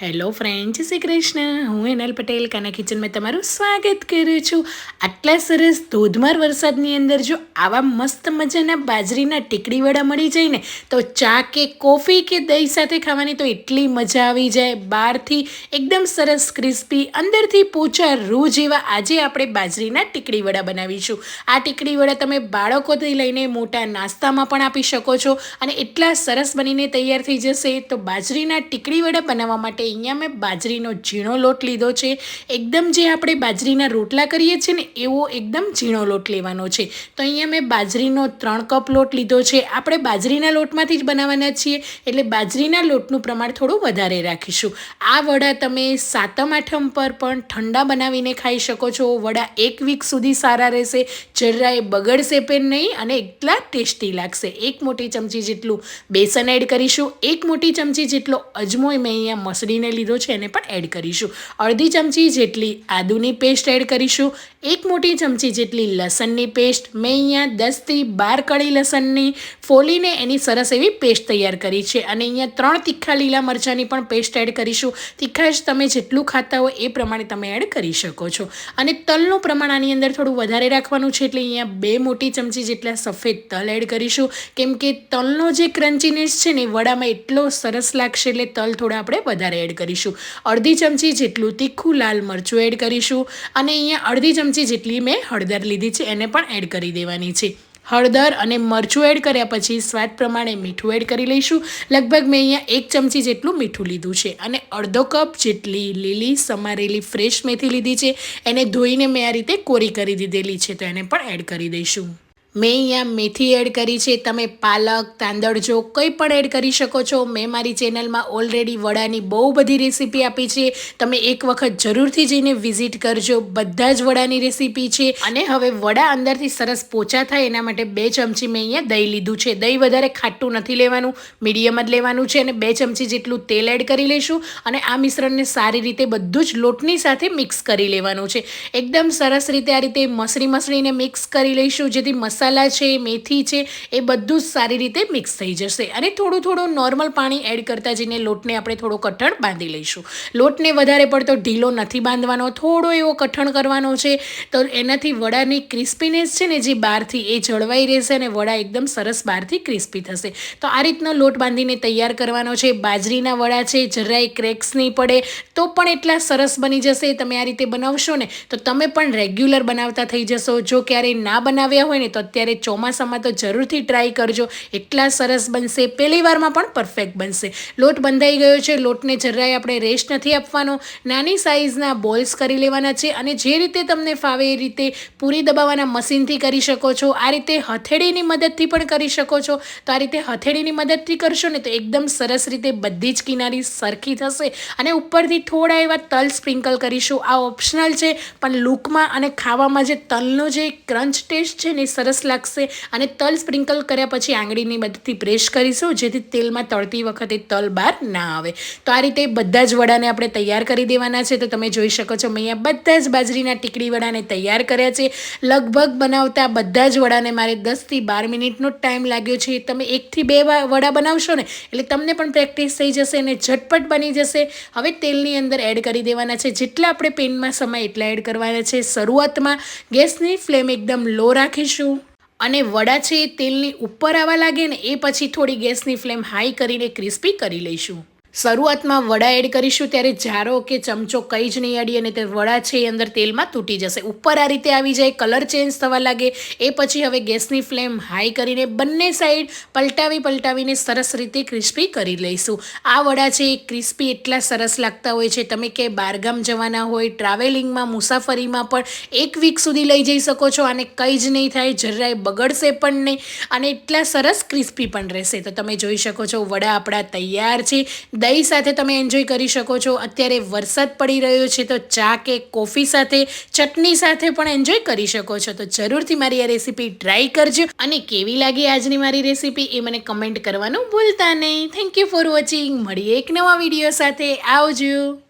Hello friend Shri Krishna હું એનલ પટેલ, કાના કિચનમાં તમારું સ્વાગત કરું છું. આટલા સરસ ધોધમાર વરસાદની અંદર જો આવા મસ્ત મજાના બાજરીના ટીકડી વડા મળી જાય ને, તો ચા કે કોફી કે દહીં સાથે ખાવાની તો એટલી મજા આવી જાય. બહારથી એકદમ સરસ ક્રિસ્પી અંદરથી પોચા રૂ જેવા આજે આપણે બાજરીના ટીકડી વડા બનાવીશું. આ ટીકડી વડા તમે બાળકોથી લઈને મોટા નાસ્તામાં પણ આપી શકો છો અને એટલા સરસ બનીને તૈયાર થઈ જશે તો બાજરીના ટીકડી વડા બનાવવા માટે અહીંયા મેં બાજરીનો ઝીણો લોટ લીધો છે. એકદમ જે આપણે બાજરીના રોટલા કરીએ છીએ ને, એવો એકદમ ઝીણો લોટ લેવાનો છે. તો અહીંયા મેં બાજરીનો ત્રણ કપ લોટ લીધો છે. આપણે બાજરીના લોટમાંથી જ બનાવવાના છીએ, એટલે બાજરીના લોટનું પ્રમાણ થોડું વધારે રાખીશું. આ વડા તમે સાતમ આઠમ પર પણ ઠંડા બનાવીને ખાઈ શકો છો. વડા એક વીક સુધી સારા રહેશે, જરાય બગડશે પણ નહીં અને એટલા ટેસ્ટી લાગશે. એક મોટી ચમચી જેટલું બેસન એડ કરીશું. એક મોટી ચમચી જેટલો અજમોય મેં અહીંયા મસળી છીણીને લીધો છે, એને પણ એડ કરીશું. અડધી ચમચી જેટલી આદુની પેસ્ટ એડ કરીશું. એક મોટી ચમચી જેટલી લસણની પેસ્ટ. મેં અહીંયા દસથી બાર કળી લસણની ફોલીને એની સરસ એવી પેસ્ટ તૈયાર કરી છે. અને અહીંયા ત્રણ તીખા લીલા મરચાંની પણ પેસ્ટ એડ કરીશું. તીખાશ તમે જેટલું ખાતા હોય એ પ્રમાણે તમે એડ કરી શકો છો. અને તલનું પ્રમાણ આની અંદર થોડું વધારે રાખવાનું છે એટલે અહીંયા બે મોટી ચમચી જેટલા સફેદ તલ એડ કરીશું. કેમ કે તલનો જે ક્રન્ચીનેસ છે ને વડામાં એટલો સરસ લાગશે એટલે તલ થોડા આપણે વધારે એડ કરીશું. અડધી ચમચી જેટલું તીખું લાલ મરચું એડ કરીશું. અને અહીંયા અડધી ચમચી જેટલી મેં હળદર લીધી છે, એને પણ એડ કરી દેવાની છે. હળદર અને મરચું એડ કર્યા પછી સ્વાદ પ્રમાણે મીઠું એડ કરી લઈશું. લગભગ મેં અહીંયા એક ચમચી જેટલું મીઠું લીધું છે અને અડધો કપ જેટલી લીલી સમારેલી ફ્રેશ મેથી લીધી છે. એને ધોઈને મેં આ રીતે કોરી કરી દીધેલી છે તો એને પણ એડ કરી દઈશું. મેં અહીંયા મેથી એડ કરી છે. તમે પાલક તાંદળજો કંઈ પણ એડ કરી શકો છો, મેં મારી ચેનલમાં ઓલરેડી વડાની બહુ બધી રેસીપી આપી છે. તમે એક વખત જરૂરથી જઈને વિઝિટ કરજો. બધા જ વડાની રેસીપી છે. અને હવે વડા અંદરથી સરસ પોચા થાય એના માટે બે ચમચી મેં અહીંયા દહીં લીધું છે. દહીં વધારે ખાટું નથી લેવાનું, મીડિયમ જ લેવાનું છે અને બે ચમચી જેટલું તેલ એડ કરી લઈશું અને આ મિશ્રણને સારી રીતે બધું જ લોટની સાથે મિક્સ કરી લેવાનું છે. એકદમ સરસ રીતે આ રીતે મસળી મસળીને મિક્સ કરી લઈશું જેથી મસાલા મસાલા છે, મેથી છે, એ બધું જ સારી રીતે મિક્સ થઈ જશે. અને થોડું થોડું નોર્મલ પાણી એડ કરતા જઈને લોટને આપણે થોડો કઠણ બાંધી લઈશું. લોટને વધારે પડતો ઢીલો નથી બાંધવાનો, થોડો એવો કઠણ કરવાનો છે, તો એનાથી વડાની ક્રિસ્પીનેસ છે ને જે બહારથી એ જળવાઈ રહેશે અને વડા એકદમ સરસ બહારથી ક્રિસ્પી થશે. તો આ રીતનો લોટ બાંધીને તૈયાર કરવાનો છે. બાજરીના વડા છે, જરાય ક્રેક્સ નહીં પડે, તો પણ એટલા સરસ બની જશે. તમે આ રીતે બનાવશો ને, તો તમે પણ રેગ્યુલર બનાવતા થઈ જશો. જો ક્યારેય ના બનાવ્યા હોય ને, તો અત્યારે ચોમાસામાં તો જરૂરથી ટ્રાય કરજો. એટલા સરસ બનશે. પહેલી વારમાં પણ પરફેક્ટ બનશે. લોટ બંધાઈ ગયો છે. લોટને જરાય આપણે રેસ્ટ નથી આપવાનો. નાની સાઇઝના બોલ્સ કરી લેવાના છે અને જે રીતે તમને ફાવે એ રીતે પૂરી દબાવવાના મશીનથી કરી શકો છો. આ રીતે હથેળીની મદદથી પણ કરી શકો છો. તો આ રીતે હથેળીની મદદથી કરશો ને તો એકદમ સરસ રીતે બધી જ કિનારી સરખી થશે અને ઉપરથી થોડા એવા તલ સ્પ્રિંકલ કરીશું. આ ઓપ્શનલ છે, પણ લૂકમાં અને ખાવામાં જે તલનો જે ક્રંચ ટેસ્ટ છે ને સરસ લાગશે અને તલ સ્પ્રિંકલ કર્યા પછી આંગળીની મદદથી પ્રેસ કરીશું, જેથી તેલમાં તળતી વખતે તલ બહાર ના આવે. તો આ રીતે બધા જ વડાને આપણે તૈયાર કરી દેવાના છે. તો તમે જોઈ શકો છો, મેં અહીંયા બધા જ બાજરીના ટીકડી વડાને તૈયાર કર્યા છે. લગભગ બનાવતા બધા જ વડાને મારે દસથી બાર મિનિટનો ટાઈમ લાગ્યો છે. તમે એકથી બે વડા બનાવશો ને, એટલે તમને પણ પ્રેક્ટિસ થઈ જશે અને ઝટપટ બની જશે. હવે તેલની અંદર એડ કરી દેવાના છે. જેટલા આપણે પેનમાં સમય એટલા એડ કરવાના છે. શરૂઆતમાં ગેસની ફ્લેમ એકદમ લો રાખીશું. અને વડા છે એ તેલની ઉપર આવવા લાગે ને એ પછી થોડી ગેસની ફ્લેમ હાઈ કરીને ક્રિસ્પી કરી લઈશું. શરૂઆતમાં વડા એડ કરીશું, ત્યારે જારો કે ચમચો કંઈ જ નહીં અડી અને તે વડા છે એ અંદર તેલમાં તૂટી જશે. ઉપર આ રીતે આવી જાય, કલર ચેન્જ થવા લાગે, એ પછી હવે ગેસની ફ્લેમ હાઈ કરીને બંને સાઈડ પલટાવી પલટાવીને સરસ રીતે ક્રિસ્પી કરી લઈશું. આ વડા છે એ ક્રિસ્પી એટલા સરસ લાગતા હોય છે, તમે કે બારગામ જવાના હોય, ટ્રાવેલિંગમાં, મુસાફરીમાં પણ એક વીક સુધી લઈ જઈ શકો છો અને કંઈ જ નહીં થાય, જરાય બગડશે પણ નહીં, અને એટલા સરસ ક્રિસ્પી પણ રહેશે. તો તમે જોઈ શકો છો, વડા આપણા તૈયાર છે દહીં સાથે તમે એન્જોય કરી શકો છો. અત્યારે વરસાદ પડી રહ્યો છે તો ચા કે કોફી સાથે, ચટણી સાથે પણ એન્જોય કરી શકો છો. તો જરૂરથી મારી આ રેસીપી ટ્રાય કરજો. અને કેવી લાગી આજની મારી રેસીપી એ મને કમેન્ટ કરવાનું ભૂલતા નહીં. થેન્ક યુ ફોર વોચિંગ મળીએ એક નવા વીડિયો સાથે. આવજો.